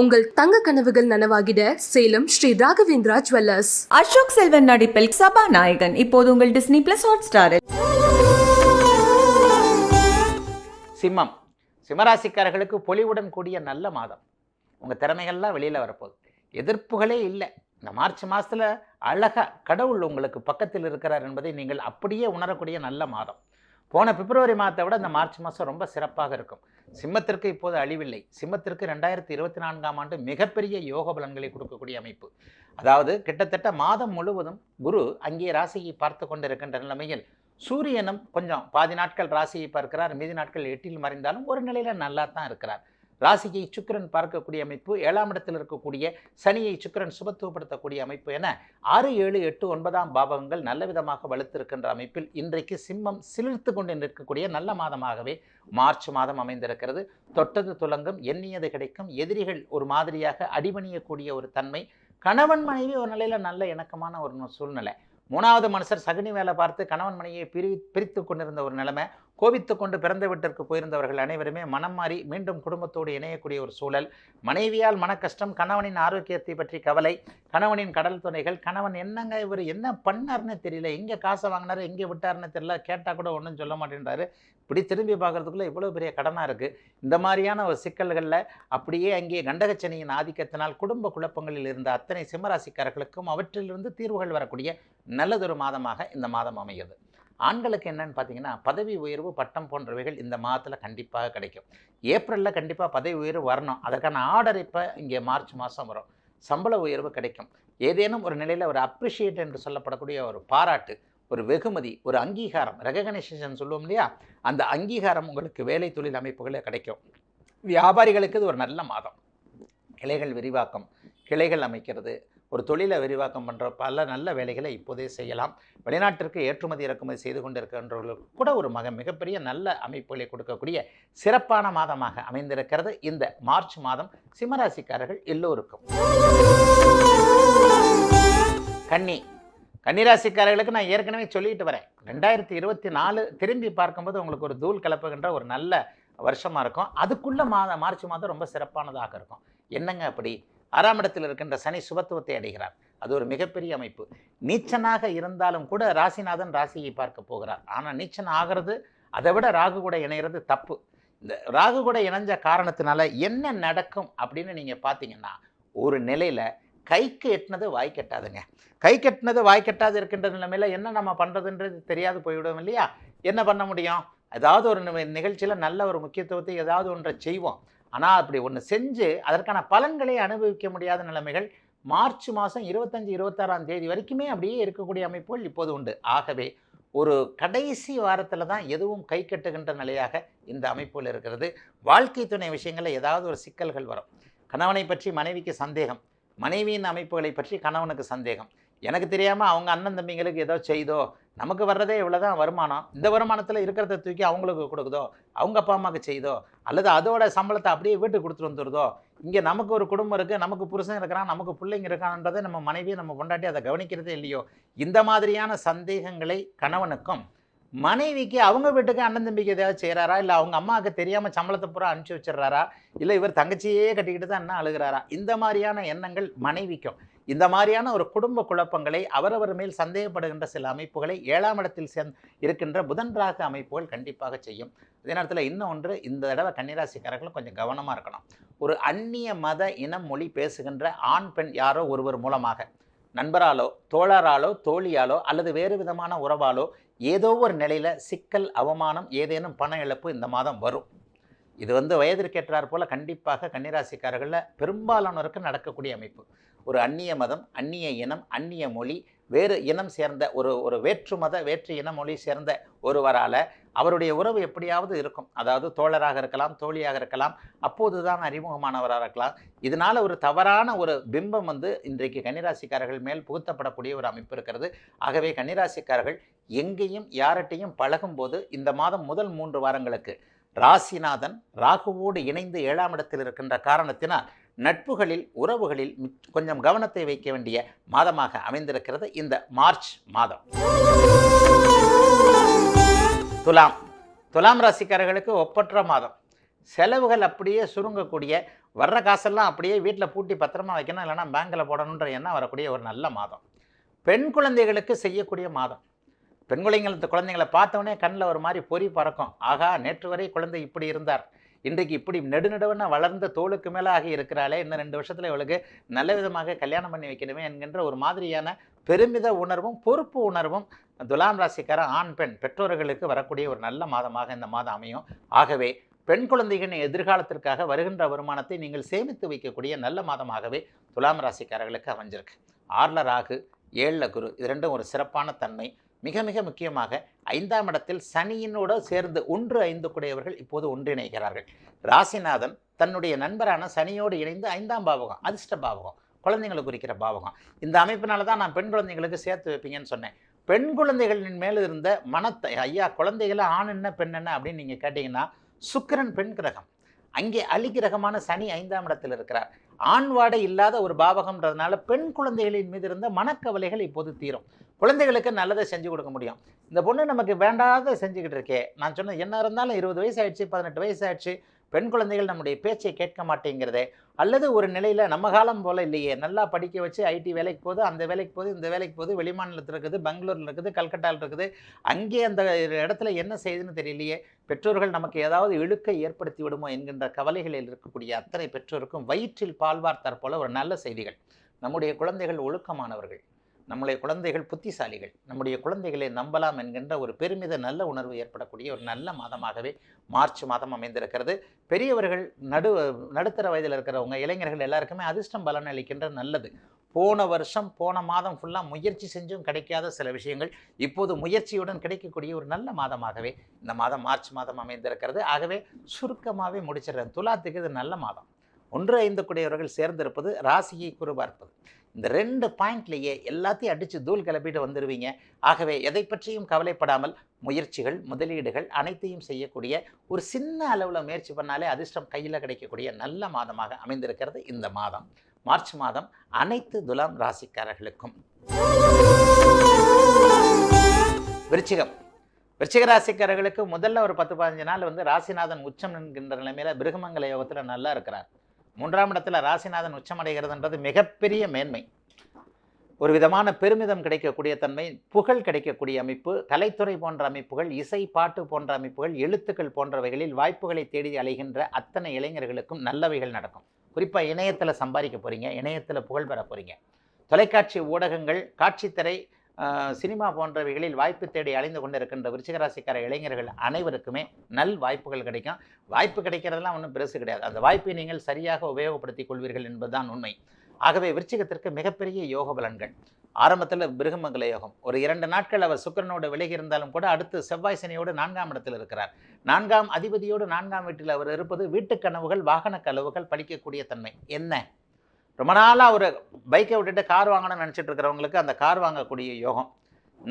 உங்கள் தங்க கனவுகள் நனவாகிட சேலம் ஸ்ரீ ராகவேந்திரா ஜுவல்லர்ஸ். அசோக் செல்வன் நடிப்பில் சபாநாயகன் இப்போது உங்கள் டிஸ்னி பிளஸ் ஹாட் ஸ்டாரில் சிம்மம். சிம்மராசிக்காரர்களுக்கு பொலிவுடன் கூடிய நல்ல மாதம். உங்கள் திறமைகள்லாம் வெளியில் வரப்போகுது. எதிர்ப்புகளே இல்லை. இந்த மார்ச் மாதத்தில் அழகா கடவுள் உங்களுக்கு பக்கத்தில் இருக்கிறார் என்பதை நீங்கள் அப்படியே உணரக்கூடிய நல்ல மாதம். போன பிப்ரவரி மாதத்தை விட இந்த மார்ச் மாதம் ரொம்ப சிறப்பாக இருக்கும். சிம்மத்திற்கு இப்போது அழிவில்லை. சிம்மத்திற்கு ரெண்டாயிரத்தி இருபத்தி நான்காம் ஆண்டு மிகப்பெரிய யோக பலன்களை கொடுக்கக்கூடிய அமைப்பு. அதாவது கிட்டத்தட்ட மாதம் முழுவதும் குரு அங்கே ராசியை பார்த்து கொண்டிருக்கின்ற நிலைமையில் சூரியனும் கொஞ்சம் பாதி நாட்கள் ராசியை பார்க்கிறார் மீதி நாட்கள் எட்டில் மறைந்தாலும் ஒரு நிலையில் நல்லா தான் இருக்கிறார். ராசியை சுக்கிரன் பார்க்கக்கூடிய அமைப்பு ஏழாம் இடத்தில் இருக்கக்கூடிய சனியை சுக்கிரன் சுபத்துவப்படுத்தக்கூடிய அமைப்பு என ஆறு ஏழு எட்டு ஒன்பதாம் பாவகங்கள் நல்ல விதமாக வலுத்திருக்கின்ற அமைப்பில் இன்றைக்கு சிம்மம் சிலிர்த்து கொண்டு நிற்கக்கூடிய நல்ல மாதமாகவே மார்ச் மாதம் அமைந்திருக்கிறது. தொட்டது துலங்கும் எண்ணியது கிடைக்கும் எதிரிகள் ஒரு மாதிரியாக அடிபணியக்கூடிய ஒரு தன்மை கணவன் மனைவி ஒரு நிலையில் நல்ல இணக்கமான ஒரு சூழ்நிலை. மூணாவது மனுஷர் சகுனி வேலை பார்த்து கணவன் மனைவியை பிரி பிரித்து கொண்டிருந்த ஒரு நிலைமை கோபித்து கொண்டு பிறந்த வீட்டிற்கு போயிருந்தவர்கள் அனைவருமே மனம் மாறி மீண்டும் குடும்பத்தோடு இணையக்கூடிய ஒரு சூழல். மனைவியால் மன கஷ்டம் கணவனின் ஆரோக்கியத்தை பற்றி கவலை கணவனின் கடல் துணைகள் கணவன் என்னங்க இவர் என்ன பண்ணாருன்னு தெரியல. எங்கே காசை வாங்கினாரு எங்கே விட்டாருன்னு தெரியல. கேட்டால் கூட ஒன்றும் சொல்ல மாட்டேன்றாரு. இப்படி திரும்பி பார்க்குறதுக்குள்ளே இவ்வளோ பெரிய கடனாக இருக்குது இந்த மாதிரியான ஒரு சிக்கல்களில் அப்படியே அங்கே கண்டகச்சனியின் ஆதிக்கத்தினால் குடும்ப குழப்பங்களில் இருந்த அத்தனை சிம்மராசிக்காரர்களுக்கும் அவற்றிலிருந்து தீர்வுகள் வரக்கூடிய நல்லதொரு மாதமாக இந்த மாதம் அமைகிறது. ஆண்களுக்கு என்னன்னு பார்த்தீங்கன்னா பதவி உயர்வு பட்டம் போன்றவைகள் இந்த மாதத்தில் கண்டிப்பாக கிடைக்கும். ஏப்ரலில் கண்டிப்பாக பதவி உயர்வு வரணும். அதற்கான ஆர்டர் இப்போ இங்கே மார்ச் மாதம் வரும். சம்பள உயர்வு கிடைக்கும். ஏதேனும் ஒரு நிலையில் ஒரு அப்ரிஷியேட் என்று சொல்லப்படக்கூடிய ஒரு பாராட்டு ஒரு வெகுமதி ஒரு அங்கீகாரம் ரெகனைசேஷன் சொல்லுவோம் இல்லையா? அந்த அங்கீகாரம் உங்களுக்கு வேலை தொழில் அமைப்புகளே கிடைக்கும். வியாபாரிகளுக்கு இது ஒரு நல்ல மாதம். கிளைகள் விரிவாக்கம் கிளைகள் அமைக்கிறது ஒரு தொழிலை விரிவாக்கம் பண்ணுற பல நல்ல வேலைகளை இப்போதே செய்யலாம். வெளிநாட்டிற்கு ஏற்றுமதி இறக்குமதி செய்து கொண்டிருக்கின்றவர்களுக்கு கூட ஒரு மக மிகப்பெரிய நல்ல அமைப்புகளை கொடுக்கக்கூடிய சிறப்பான மாதமாக அமைந்திருக்கிறது. இந்த மார்ச் மாதம் சிம்மராசிக்காரர்கள் எல்லோருக்கும். கன்னி கன்னிராசிக்காரர்களுக்கு நான் ஏற்கனவே சொல்லிட்டு வரேன். ரெண்டாயிரத்தி இருபத்தி நாலு திரும்பி பார்க்கும்போது உங்களுக்கு ஒரு தூள் கலப்புகின்ற ஒரு நல்ல வருஷமாக இருக்கும். அதுக்குள்ளே மாதம் மார்ச் மாதம் ரொம்ப சிறப்பானதாக இருக்கும். என்னங்க அப்படி? ஆறாம் இடத்தில் இருக்கின்ற சனி சுபத்துவத்தை அடைகிறார். அது ஒரு மிகப்பெரிய அமைப்பு. நீச்சனாக இருந்தாலும் கூட ராசிநாதன் ராசியை பார்க்க போகிறார். ஆனால் நீச்சன் ஆகிறது அதை விட ராகு கூட இணைகிறது தப்பு. இந்த ராகு கூட இணைஞ்ச காரணத்தினால என்ன நடக்கும் அப்படின்னு நீங்கள் பார்த்தீங்கன்னா ஒரு நிலையில் கைக்கு எட்டினது வாய் கெட்டாதுங்க. கை கெட்டினது வாய் கெட்டாது இருக்கின்ற நிலைமையில் என்ன நம்ம பண்ணுறதுன்றது தெரியாது போய்விடும் இல்லையா? என்ன பண்ண முடியும்? ஏதாவது ஒரு நிகழ்ச்சியில் நல்ல ஒரு முக்கியத்துவத்தை ஏதாவது ஒன்றை செய்வோம். ஆனால் அப்படி ஒன்று செஞ்சு அதற்கான பலன்களை அனுபவிக்க முடியாத நிலைமைகள் மார்ச் மாதம் இருபத்தஞ்சி இருபத்தாறாம் தேதி வரைக்குமே அப்படியே இருக்கக்கூடிய அமைப்புகள் இப்போது உண்டு. ஆகவே ஒரு கடைசி வாரத்தில் தான் எதுவும் கை கட்டுகின்ற நிலையாக இந்த அமைப்புகள் இருக்கிறது. வாழ்க்கை துணை விஷயங்களில் ஏதாவது ஒரு சிக்கல்கள் வரும். கணவனை பற்றி மனைவிக்கு சந்தேகம் மனைவியின் அமைப்புகளை பற்றி கணவனுக்கு சந்தேகம் எனக்கு தெரியாமல் அவங்க அண்ணன் தம்பிங்களுக்கு ஏதோ செய்தோ நமக்கு வர்றதே இவ்வளோ தான் வருமானம். இந்த வருமானத்தில் இருக்கிறத தூக்கி அவங்களுக்கு கொடுக்குதோ அவங்க அப்பா அம்மாவுக்கு செய்தோ அல்லது அதோட சம்பளத்தை அப்படியே வீட்டுக்கு கொடுத்துட்டு வந்துடுதோ இங்கே நமக்கு ஒரு குடும்பம் இருக்குது நமக்கு புருஷன் இருக்கிறான் நமக்கு பிள்ளைங்க இருக்கான்றதை நம்ம மனைவியை நம்ம கொண்டாட்டி அதை கவனிக்கிறதே இல்லையோ? இந்த மாதிரியான சந்தேகங்களை கணவனுக்கும் மனைவிக்கு அவங்க வீட்டுக்கு அண்ணன் தம்பிக்கு ஏதாவது செய்கிறாரா இல்லை அவங்க அம்மாவுக்கு தெரியாமல் சம்பளத்தை பூரா அனுப்பிச்சி வச்சிடுறாரா? இல்லை இவர் தங்கச்சியே கட்டிக்கிட்டு தான் என்ன அழுகிறாரா? இந்த மாதிரியான எண்ணங்கள் மனைவிக்கும். இந்த மாதிரியான ஒரு குடும்ப குழப்பங்களை அவரவர் மேல் சந்தேகப்படுகின்ற சில அமைப்புகளை ஏழாம் இடத்தில் சேர்ந்து இருக்கின்ற புதன் ராக அமைப்புகள் கண்டிப்பாக செய்யும். அதே நேரத்தில் இன்னும் ஒன்று இந்த தடவை கன்னிராசிக்காரர்களும் கொஞ்சம் கவனமாக இருக்கணும். ஒரு அந்நிய மத இனம் மொழி பேசுகின்ற ஆண் பெண் யாரோ ஒருவர் மூலமாக நண்பராலோ தோழராலோ தோழியாலோ அல்லது வேறு விதமான உறவாலோ ஏதோ ஒரு நிலையில் சிக்கல் அவமானம் ஏதேனும் பண இழப்பு இந்த மாதம் வரும். இது வந்து வயதிற்கேற்றார் போல கண்டிப்பாக கன்னிராசிக்காரர்களில் பெரும்பாலானோருக்கு நடக்கக்கூடிய அமைப்பு. ஒரு அந்நிய மதம் அந்நிய இனம் அந்நிய மொழி வேறு இனம் சேர்ந்த ஒரு ஒரு வேற்று மத வேற்று இன மொழி சேர்ந்த ஒருவரால் அவருடைய உறவு எப்படியாவது இருக்கும். அதாவது தோழராக இருக்கலாம் தோழியாக இருக்கலாம் அப்போது தான் அறிமுகமானவராக இருக்கலாம். இதனால் ஒரு தவறான ஒரு பிம்பம் வந்து இன்றைக்கு கன்னிராசிக்காரர்கள் மேல் புகுத்தப்படக்கூடிய ஒரு அமைப்பு இருக்கிறது. ஆகவே கன்னிராசிக்காரர்கள் எங்கேயும் யார்கிட்டையும் பழகும்போது இந்த மாதம் முதல் மூன்று வாரங்களுக்கு ராசிநாதன் ராகுவோடு இணைந்து ஏழாம் இடத்தில் இருக்கின்ற காரணத்தினால் நட்புகளில் உறவுகளில் கொஞ்சம் கவனத்தை வைக்க வேண்டிய மாதமாக அமைந்திருக்கிறது இந்த மார்ச் மாதம். துலாம் துலாம் ராசிக்காரர்களுக்கு ஒப்பற்ற மாதம். செலவுகள் அப்படியே சுருங்கக்கூடிய வர்ற காசெல்லாம் அப்படியே வீட்டில் பூட்டி பத்திரமா வைக்கணும் இல்லைன்னா பேங்கில் போடணுன்ற எண்ணம் வரக்கூடிய ஒரு நல்ல மாதம். பெண் குழந்தைகளுக்கு செய்யக்கூடிய மாதம். பெண் இந்த குழந்தைங்களை பார்த்தோன்னே கண்ணில் ஒரு மாதிரி பொறி பறக்கும். ஆகா நேற்று வரை குழந்தை இப்படி இருந்தார். இன்றைக்கு இப்படி நெடுநெடுவன வளர்ந்த தோளுக்கு மேலே ஆகி இருக்கிறாளே இன்னும் ரெண்டு வருஷத்தில் இவளுக்கு நல்ல விதமாக கல்யாணம் பண்ணி வைக்கணுமே என்கின்ற ஒரு மாதிரியான பெருமித உணர்வும் பொறுப்பு உணர்வும் துலாம் ராசிக்கார ஆண் பெண் பெற்றோர்களுக்கு வரக்கூடிய ஒரு நல்ல மாதமாக இந்த மாதம் அமையும். ஆகவே பெண் குழந்தைகளின் எதிர்காலத்திற்காக வருகின்ற வருமானத்தை நீங்கள் சேமித்து வைக்கக்கூடிய நல்ல மாதமாகவே துலாம் ராசிக்காரர்களுக்கு அமைஞ்சிருக்கு. ஆறில் ராகு ஏழில் குரு இது ரெண்டும் ஒரு சிறப்பான தன்மை. மிக மிக முக்கியமாக ஐந்தாம் இடத்தில் சனியினோடு சேர்ந்து ஒன்று ஐந்து கூடியவர்கள் இப்போது ஒன்றிணைகிறார்கள். ராசிநாதன் தன்னுடைய நண்பரான சனியோடு இணைந்து ஐந்தாம் பாவகம் அதிர்ஷ்ட பாவகம் குழந்தைங்களை குறிக்கிற பாவகம். இந்த அமைப்பினால தான் நான் பெண் குழந்தைங்களுக்கு சேர்த்து வைப்பீங்கன்னு சொன்னேன். பெண் குழந்தைகளின் மேல் இருந்த மனத்தை ஐயா குழந்தைகளை ஆண் என்ன பெண் என்ன அப்படின்னு நீங்கள் கேட்டிங்கன்னா சுக்கிரன் பெண் கிரகம். அங்கே அலி கிரகமான சனி ஐந்தாம் இடத்தில் இருக்கிறார். ஆண் வாடை இல்லாத ஒரு பாவகம்ன்றதுனால பெண் குழந்தைகளின் மீது இருந்த மனக்கவலைகள் இப்போது தீரும். குழந்தைகளுக்கு நல்லதை செஞ்சு கொடுக்க முடியும். இந்த பொண்ணு நமக்கு வேண்டாத செஞ்சுக்கிட்டு இருக்கே. நான் சொன்னேன் என்ன இருந்தாலும் இருபது வயசு ஆயிடுச்சு பதினெட்டு வயசு ஆயிடுச்சு. பெண் குழந்தைகள் நம்முடைய பேச்சை கேட்க மாட்டேங்கிறதே. அல்லது ஒரு நிலையில் நம்ம காலம் போல் இல்லையே. நல்லா படிக்க வச்சு ஐடி வேலைக்கு போகுது அந்த வேலைக்கு போகுது இந்த வேலைக்கு போகுது வெளிமாநிலத்தில் இருக்குது பெங்களூரில் இருக்குது கல்கட்டாவில் இருக்குது. அங்கே அந்த இடத்துல என்ன செய்யுதுன்னு தெரியலையே. பெற்றோர்கள் நமக்கு ஏதாவது இழுக்கை ஏற்படுத்தி விடுமோ என்கின்ற கவலைகளில் இருக்கக்கூடிய அத்தனை பெற்றோருக்கும் வயிற்றில் பால்வார்த்தார் போல ஒரு நல்ல செய்திகள். நம்முடைய குழந்தைகள் ஒழுக்கமானவர்கள். நம்முடைய குழந்தைகள் புத்திசாலிகள். நம்முடைய குழந்தைகளை நம்பலாம் என்கின்ற ஒரு பெருமித நல்ல உணர்வு ஏற்படக்கூடிய ஒரு நல்ல மாதமாகவே மார்ச் மாதம் அமைந்திருக்கிறது. பெரியவர்கள் நடு நடுத்தர வயதில் இருக்கிறவங்க இளைஞர்கள் எல்லாருக்குமே அதிர்ஷ்டம் பலன் அளிக்கின்ற நல்லது. போன வருஷம் போன மாதம் ஃபுல்லாக முயற்சி செஞ்சும் கிடைக்காத சில விஷயங்கள் இப்போது முயற்சியுடன் கிடைக்கக்கூடிய ஒரு நல்ல மாதமாகவே இந்த மாதம் மார்ச் மாதம் அமைந்திருக்கிறது. ஆகவே சுருக்கமாகவே முடிச்சிடுறேன். துலாத்துக்கு இது நல்ல மாதம். ஒன்று ஐந்து கூடியவர்கள் சேர்ந்திருப்பது ராசியை குறுபார்ப்பது இந்த ரெண்டு பாயிண்ட்லேயே எல்லாத்தையும் அடித்து தூள் கிளப்பிட்டு வந்துடுவீங்க ஆகவே எதை பற்றியும் கவலைப்படாமல் முயற்சிகள் முதலீடுகள் அனைத்தையும் செய்யக்கூடிய ஒரு சின்ன அளவில் முயற்சி பண்ணாலே அதிர்ஷ்டம் கையில் கிடைக்கக்கூடிய நல்ல மாதமாக அமைந்திருக்கிறது இந்த மாதம். மார்ச் மாதம் அனைத்து துலாம் ராசிக்காரர்களுக்கும். விருச்சிகம். விருச்சிக ராசிக்காரர்களுக்கு முதல்ல ஒரு பத்து பதினஞ்சு நாள் வந்து ராசிநாதன் உச்சம் என்கின்ற நிலைமையில பிருகமங்கல யோகத்தில் நல்லா இருக்கிறார். மூன்றாம் இடத்துல ராசிநாதன் உச்சமடைகிறதுன்றது மிகப்பெரிய மேன்மை. ஒரு விதமான பெருமிதம் கிடைக்கக்கூடிய தன்மை புகழ் கிடைக்கக்கூடிய அமைப்பு கலைத்துறை போன்ற அமைப்புகள் இசை பாட்டு போன்ற அமைப்புகள் எழுத்துக்கள் போன்றவைகளில் வாய்ப்புகளை தேடி அலைகின்ற அத்தனை இளைஞர்களுக்கும் நல்லவைகள் நடக்கும். குறிப்பாக இணையத்தில் சம்பாதிக்க போகிறீங்க இணையத்தில் புகழ் பெற போகிறீங்க தொலைக்காட்சி ஊடகங்கள் காட்சித்திரை சினிமா போன்றவைகளில் வாய்ப்பு தேடி அலைந்து கொண்டிருக்கின்ற விருச்சிகராசிக்கார இளைஞர்கள் அனைவருக்குமே நல் வாய்ப்புகள் கிடைக்கும். வாய்ப்பு கிடைக்கிறதெல்லாம் ஒன்றும் பெருசு கிடையாது. அந்த வாய்ப்பை நீங்கள் சரியாக உபயோகப்படுத்திக் கொள்வீர்கள் என்பதுதான் உண்மை. ஆகவே விருச்சிகத்திற்கு மிகப்பெரிய யோக பலன்கள். ஆரம்பத்தில் பிருகமங்கல யோகம். ஒரு இரண்டு நாட்கள் அவர் சுக்கிரனோடு விலகி இருந்தாலும் கூட அடுத்து செவ்வாய் சனியோடு நான்காம் இடத்தில் இருக்கிறார். நான்காம் அதிபதியோடு நான்காம் வீட்டில் அவர் இருப்பது வீட்டுக் கனவுகள் வாகன கனவுகள் பலிக்கக்கூடிய தன்மை. என்ன? ரொம்ப நாளாக ஒரு பைக்கை விட்டுட்டு கார் வாங்கணும்னு நினச்சிட்டு இருக்கிறவங்களுக்கு அந்த கார் வாங்கக்கூடிய யோகம்.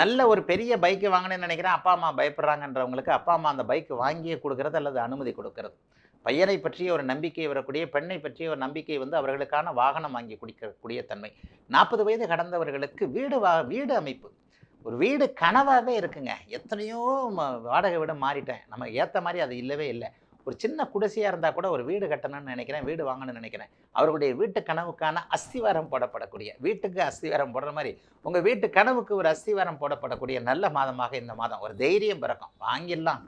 நல்ல ஒரு பெரிய பைக்கு வாங்கினேன்னு நினைக்கிறேன். அப்பா அம்மா பயப்படுறாங்கன்றவங்களுக்கு அப்பா அம்மா அந்த பைக்கு வாங்கியே கொடுக்கறது அல்லது அனுமதி கொடுக்கறது. பையனை பற்றிய ஒரு நம்பிக்கை வரக்கூடிய பெண்ணை பற்றிய ஒரு நம்பிக்கை வந்து அவர்களுக்கான வாகனம் வாங்கி குடிக்கக்கூடிய தன்மை. நாற்பது வயது கடந்தவர்களுக்கு வீடு வா வீடு அமைப்பு. ஒரு வீடு கனவாகவே இருக்குங்க. எத்தனையோ வாடகை வீடு மாறிட்டேன். நம்ம ஏற்ற மாதிரி அது இல்லவே இல்லை. ஒரு சின்ன குடிசையாக இருந்தால் கூட ஒரு வீடு கட்டணும்னு நினைக்கிறேன் வீடு வாங்கணும்னு நினைக்கிறேன். அவர்களுடைய வீட்டு கனவுக்கான அஸ்திவாரம் போடப்படக்கூடிய வீட்டுக்கு அஸ்திவாரம் போடுற மாதிரி உங்கள் வீட்டு கனவுக்கு ஒரு அஸ்திவாரம் போடப்படக்கூடிய நல்ல மாதமாக இந்த மாதம். ஒரு தைரியம் பிறக்கும். வாங்கிடலாம்.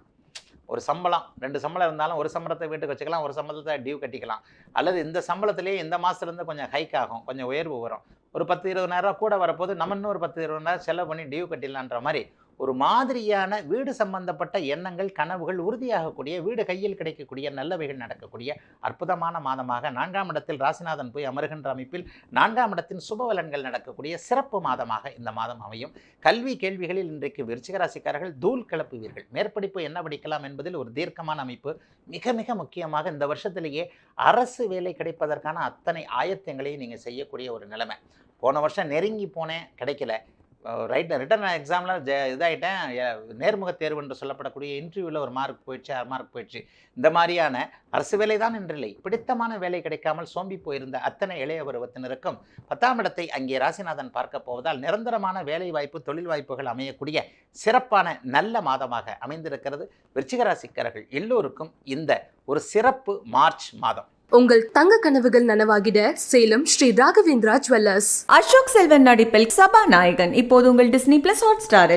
ஒரு சம்பளம் ரெண்டு சம்பளம் இருந்தாலும் ஒரு சம்பளத்தை வீட்டுக்கு வச்சுக்கலாம் ஒரு சம்பளத்தை டியூ கட்டிக்கலாம். அல்லது இந்த சம்பளத்திலேயே இந்த மாதத்துலேருந்து கொஞ்சம் ஹைக் ஆகும் கொஞ்சம் உயர்வு வரும். ஒரு பத்து இருபதாயிரம் கூட வரப்போது நம்ம இன்னும் ஒரு பத்து இருபதாயிரம் செலவு பண்ணி டியூ கட்டிடலான்ற மாதிரி ஒரு மாதிரியான வீடு சம்பந்தப்பட்ட எண்ணங்கள் கனவுகள் உறுதியாகக்கூடிய வீடு கையில் கிடைக்கக்கூடிய நல்லவைகள் நடக்கக்கூடிய அற்புதமான மாதமாக நான்காம் இடத்தில் ராசிநாதன் போய் அமருகின்ற அமைப்பில் நான்காம் இடத்தின் சுபவலன்கள் நடக்கக்கூடிய சிறப்பு மாதமாக இந்த மாதம் அமையும். கல்வி கேள்விகளில் இன்றைக்கு விருச்சிகராசிக்காரர்கள் தூள் கிளப்புவீர்கள். மேற்படிப்பு என்ன படிக்கலாம் என்பதில் ஒரு தீர்க்கமான அமைப்பு. மிக மிக முக்கியமாக இந்த வருஷத்திலேயே அரசு வேலை கிடைப்பதற்கான அத்தனை ஆயத்தங்களையும் நீங்கள் செய்யக்கூடிய ஒரு நிலைமை. போன வருஷம் நெருங்கி போனேன் கிடைக்கல. ரைட் ரிட்டன் எக்ஸாமில் ஜ இதாகிட்டேன் நேர்முக தேர்வு என்று சொல்லப்படக்கூடிய இன்டர்வியூவில் ஒரு மார்க் போயிடுச்சு அரை மார்க் போயிடுச்சு. இந்த மாதிரியான அரசு வேலை தான் என்றில்லை பிடித்தமான வேலை கிடைக்காமல் சோம்பி போயிருந்த அத்தனை இளைய பருவத்தினருக்கும் பத்தாம் இடத்தை அங்கே ராசிநாதன் பார்க்க போவதால் நிரந்தரமான வேலை வாய்ப்பு தொழில் வாய்ப்புகள் அமையக்கூடிய சிறப்பான நல்ல மாதமாக அமைந்திருக்கிறது. விருச்சிகராசிக்காரர்கள் எல்லோருக்கும் இந்த ஒரு சிறப்பு மார்ச் மாதம். உங்கள் தங்க கனவுகள் நனவாகிட சேலம் ஸ்ரீ ராகவேந்திரா ஜுவல்லர்ஸ். அசோக் செல்வன் நடிப்பில் சபாநாயகன். இப்போது உங்கள் டிஸ்னி பிளஸ் ஹாட் ஸ்டாரில்